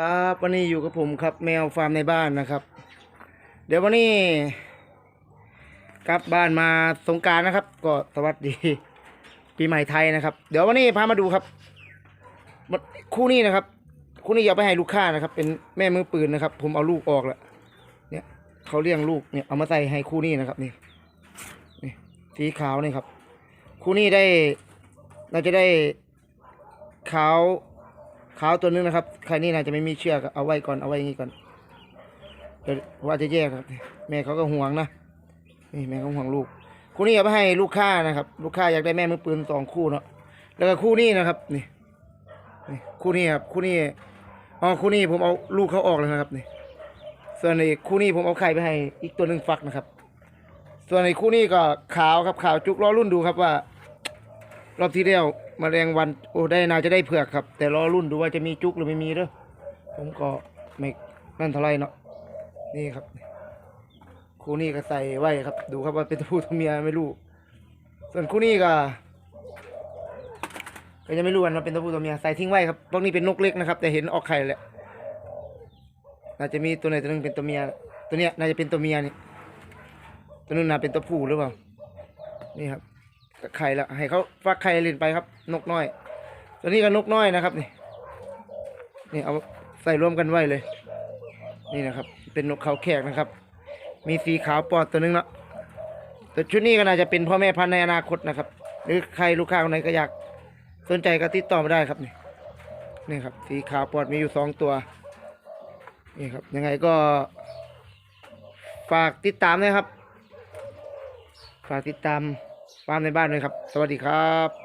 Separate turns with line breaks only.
ครับวันนี้อยู่กับผมครับแมวฟาร์มในบ้านนะครับ เดี๋ยววันนี้กลับบ้านมาสงกรารนะครับ ก็สวัสดีปีใหม่ไทยนะครับ เดี๋ยววันนี้พามาดูครับ คู่นี้นะครับ คู่นี้อย่าไปให้ลูกค้านะครับ เป็นแม่มือปืนนะครับ ผมเอาลูกออกแล้วเนี่ยเขาเลี้ยงลูกเนี่ยเอามาใส่ให้คู่นี้นะครับนี่นี่สีขาวนี่ครับ คู่นี้ได้เราจะได้ขาว ขาวตัวนึงนะครับใครนี่น่าจะไม่มีเชือกเอาไว้ก่อนเอาไว้อย่างนี้ก่อนเดี๋ยวว่าจะแยกครับแม่เขาก็ห่วงนะนี่แม่เขาห่วงลูกคู่นี้เอาไปให้ลูกค้านะครับ ลูกค้าอยากได้แม่มือปืนสองคู่เนาะแล้วก็คู่นี้นะครับนี่นี่คู่นี้ครับคู่นี้อ๋อคู่นี้ผมเอาลูกเขาออกเลยนะครับนี่ส่วนในคู่นี้ผมเอาไข่ไปให้อีกตัวหนึ่งฟักนะครับ ส่วนในคู่นี้ก็ขาวครับขาวจุกล้อรุ่นดูครับว่า รอบที่แล้วมแมลงวันโอ้ได้น่าจะได้เผือกครับ แต่รอรุ่นดูว่าจะมีจุกหรือไม่มีเด้อผมก็ไม่นั่นเท่าไรเนาะนี่ครับคู่นี้ก็ใส่ไว้ครับ ดูครับว่าเป็นตัวผู้ตัวเมียไม่รู้ ส่วนคู่นี้ก็ก็ยังไม่รู้กันว่าเป็นตัวผู้ตัวเมียใส่ทิ้งไว้ครับพวกนี้เป็นนกเล็กนะครับ แต่เห็นออกไข่แหละน่าจะมีตัวไหนตัวหนึงเป็นตัวเมีย ตัวเนี้ยน่าจะเป็นตัวเมียนี่ตัวนึงน่าเป็นตัวผู้หรือเปล่านี่ครับ ไข่ละให้เขาฟักไข่เล่นไปครับ นกน้อย ตัวนี้ก็นกน้อยนะครับนี่นี่เอาใส่รวมกันไว้เลย นี่นะครับ เป็นนกเขาแขกนะครับ มีสีขาวปอดตัวนึงเนาะแต่ชุดนี้ก็น่าจะเป็นพ่อแม่พันธุ์ในอนาคตนะครับ หรือใครลูกค้าคนไหนก็อยากสนใจก็ติดต่อมาได้ครับนี่นี่ครับ สีขาวปอดมีอยู่สองตัวนี่ครับ ยังไงก็ ฝากติดตามนะครับ ฝากติดตาม ฟาร์มในบ้านด้วยครับ สวัสดีครับ